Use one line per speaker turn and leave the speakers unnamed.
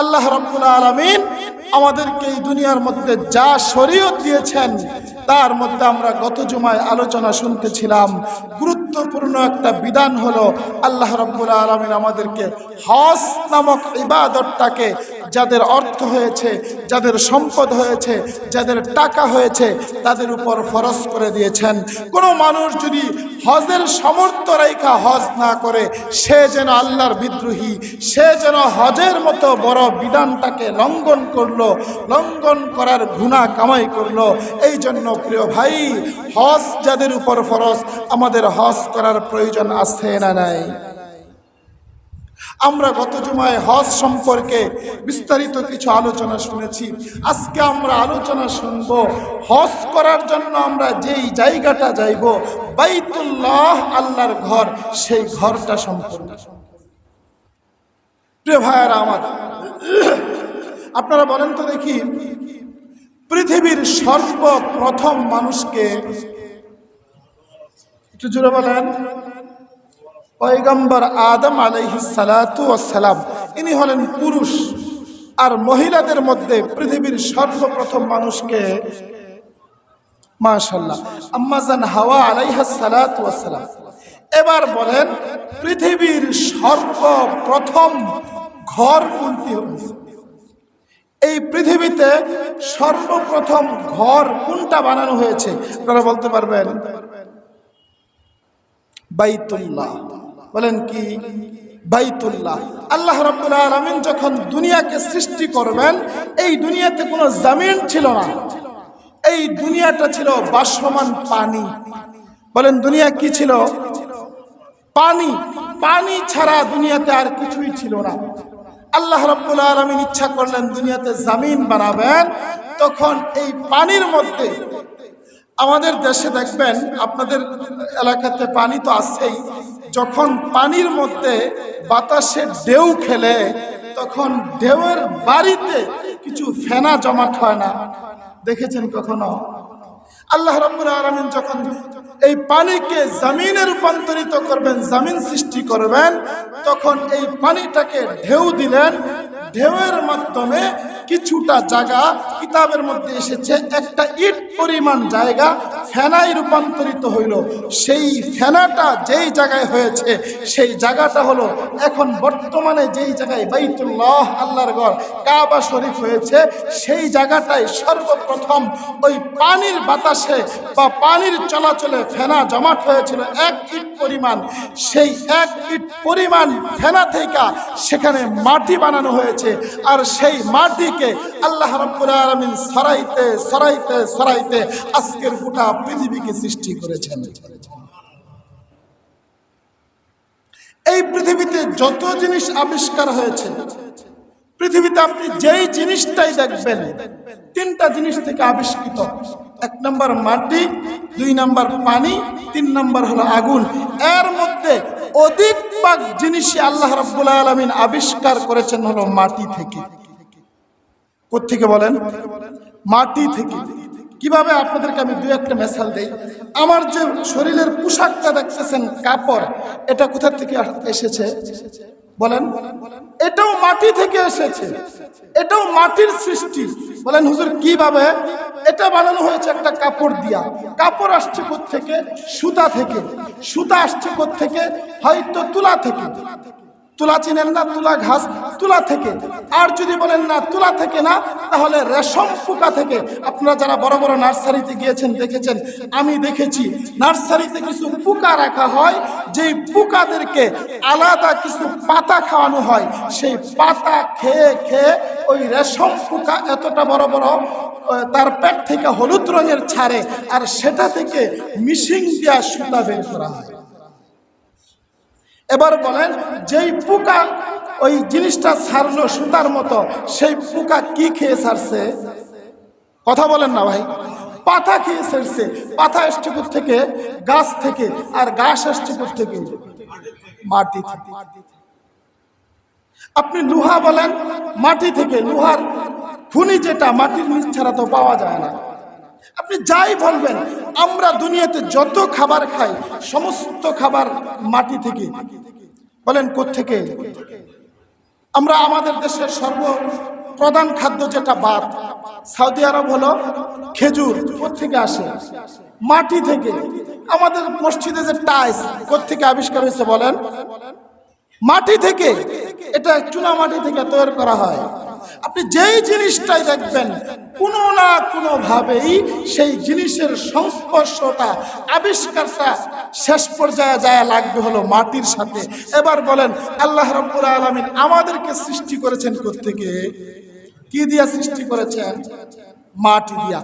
আল্লাহ রব্বুল আলমিন আমাদেরকে এই দুনিয়ার মধ্যে যা শরীয়ত দিয়েছেন, তার মধ্যে আমরা গত জুমায় আলোচনা শুনতেছিলাম। গুরুত্বপূর্ণ একটা বিধান হলো, আল্লাহ রব্বুল আলমিন আমাদেরকে হস নামক ইবাদতটাকে যাদের অর্থ হয়েছে, যাদের সম্পদ হয়েছে, যাদের টাকা হয়েছে, তাদের উপর ফরজ করে দিয়েছেন। কোনো মানুষ যদি হজের সমর্থ রেখা হজ না করে, সে যেন আল্লাহর বিদ্রোহী, সে যেন হজের মতো বড় বিধানটাকে লঙ্ঘন করল, লঙ্ঘন করার গুণা কামাই করল। এই জন্য প্রিয় ভাই, হজ যাদের উপর ফরজ, আমাদের হজ করার প্রয়োজন আছে না নাই? আমরা গত জুমায় হজ সম্পর্কে বিস্তারিত কিছু আলোচনা শুনেছি। আজকে আমরা আলোচনা শুনব হজ করার জন্য আমরা যেই জায়গাটা যাইব, বাইতুল্লাহ আল্লাহর ঘর, সেই ঘরটা সম্পর্কে। প্রিয় ভাইয়ারা আমার, আপনারা বলেন তো দেখি, পৃথিবীর সর্বপ্রথম মানুষকে একটু জুড়ে বলেন। পয়গম্বর আদম আলাইহি সালাতু সালাম ইনি হলেন পুরুষ আর মহিলাদের মধ্যে পৃথিবীর সর্বপ্রথম মানুষকে মাশাল্লাহ আম্মাজান হাওয়া আলাইহা সালাতু সালাম এবার বলেন, পৃথিবীর সর্বপ্রথম ঘর কোনটি এই পৃথিবীতে সর্বপ্রথম ঘর কোনটা বানানো হয়েছে? আপনারা বলতে পারবেন, বাইতুল্লাহ। বলেন কি? বাইতুল্লাহ। আল্লাহ রাব্বুল আলামিন যখন দুনিয়াকে সৃষ্টি করবেন, এই দুনিয়াতে কোনো জামিন ছিল না। এই দুনিয়াটা ছিল বাসমান পানি। বলেন, দুনিয়া কি ছিল? পানি। পানি ছাড়া দুনিয়াতে আর কিছুই ছিল না। আল্লাহ রাব্বুল আলামিন ইচ্ছা করলেন দুনিয়াতে জামিন বানাবেন। তখন এই পানির মধ্যে আমাদের দেশে দেখবেন, আপনাদের এলাকাতে পানি তো আছেই। যখন পানির মধ্যে বাতাসে ঢেউ খেলে, তখন ঢেউয়ের বাড়িতে কিছু ফেনা জমাট হয় না। দেখেছেন কখনো? আল্লাহ রাব্বুল আলামিন যখন এই পানিকে জামিনে রূপান্তরিত করবেন, জামিন সৃষ্টি করবেন, তখন এই পানিটাকে ঢেউ দিলেন। ঢেউয়ের মাধ্যমে কিছুটা জায়গা কিতাবের মধ্যে এসেছে, একটা ইট পরিমাণ জায়গা ফেনায় রূপান্তরিত হইল। সেই ফেনাটা যেই জায়গায় হয়েছে, সেই জায়গাটা হলো এখন বর্তমানে যেই জায়গায় বাইতুল্লাহ আল্লাহর ঘর, কাবা শরীফ হয়েছে, সেই জায়গাটায় সর্বপ্রথম ওই পানির বাতাসে বা পানির চলাচলে ফেনা জমাট হয়েছিল এক ইট পরিমাণ। সেই এক ইট পরিমাণ ফেনা থেকে সেখানে মাটি বানানো হয়েছে। আর সেই মাটিকে আল্লাহ রাব্বুল আলামিন সরাইতে সরাইতে সরাইতে আজকের গোটা পৃথিবীকে সৃষ্টি করেছেন। এই পৃথিবীতে যত জিনিস আবিষ্কার হয়েছে, পৃথিবীতে আপনি যেই জিনিসটাই দেখবেন, তিনটা জিনিস থেকে আবিষ্কৃত। এক নম্বর মাটি, দুই নম্বর পানি, তিন নম্বর হলো আগুন। এর মধ্যে অধিক ভাগ জিনিসই আল্লাহ রাব্বুল আলামিন আবিষ্কার করেছেন হলো মাটি থেকে। কোত্থেকে বলেন? মাটি থেকে। কীভাবে আপনাদেরকে আমি দু একটা মেসাল দেই? আমার যে শরীরের পোশাকটা দেখতেছেন, কাপড়, এটা কোথা থেকে এসেছে? বলেন। এটাও মাটি থেকে এসেছে। এটাও মাটির সৃষ্টি। বলেন, হুজুর, কীভাবে? এটা বানানো হয়েছে একটা কাপড় দিয়া। কাপড় আসছে থেকে সুতা থেকে। সুতা আসছে থেকে হয়তো তুলা থেকে। তুলা চিনেন না, তুলা ঘাস, তুলা থেকে। আর যদি বলেন না, তুলা থেকে না, তাহলে রেশম পোকা থেকে। আপনারা যারা বড় বড় নার্সারিতে গিয়েছেন, দেখেছেন, আমি দেখেছি, নার্সারিতে কিছু পোকা রাখা হয়, যেই পোকাদেরকে আলাদা কিছু পাতা খাওয়ানো হয়, সেই পাতা খেয়ে খেয়ে ওই রেশম পোকা এতটা বড় বড় তার পেট থেকে হলুদ রঙের ছাড়ে, আর সেটা থেকে মিশিং দেওয়া সুতা বের করা হয়। এবার বলেন, যেই পোকা ওই জিনিসটা ছাড়লো সুতার মতো, সেই পোকা কি খেয়ে ছাড়ছে কথা বলেন না ভাই। পাতা খেয়ে ছাড়ছে পাতা আসছে থেকে? গাছ থেকে। আর গাছ আসছে থেকে? মাটি থেকে। আপনি লোহা বলেন, মাটি থেকে। লোহার খুনি যেটা, মাটির নিচ ছাড়া তো পাওয়া যায় না। আপনি যাই বলবেন, আমরা দুনিয়াতে যত খাবার খাই, সমস্ত খাবার মাটি থেকে। বলেন থেকে আমরা আমাদের দেশের সর্ব প্রধান খাদ্য যেটা বাদ সৌদি আরব হলো খেজুর থেকে আসে? মাটি থেকে। আমাদের মসজিদে যে টাইস থেকে আবিষ্কার হয়েছে বলেন? মাটি থেকে। এটা চুনা মাটি থেকে তৈরি করা হয়। আপনি যেই জিনিসটাই দেখবেন কোনো না কোনো ভাবেই সেই জিনিসের সংস্পর্শটা, আবিষ্কারটা শেষ পর্যায়ে যায় লাগবে হলো মাটির সাথে। এবার বলেন, আল্লাহ রব্বুল আলমিন আমাদেরকে সৃষ্টি করেছেন থেকে কি দিয়া সৃষ্টি করেছেন? মাটি দিয়া।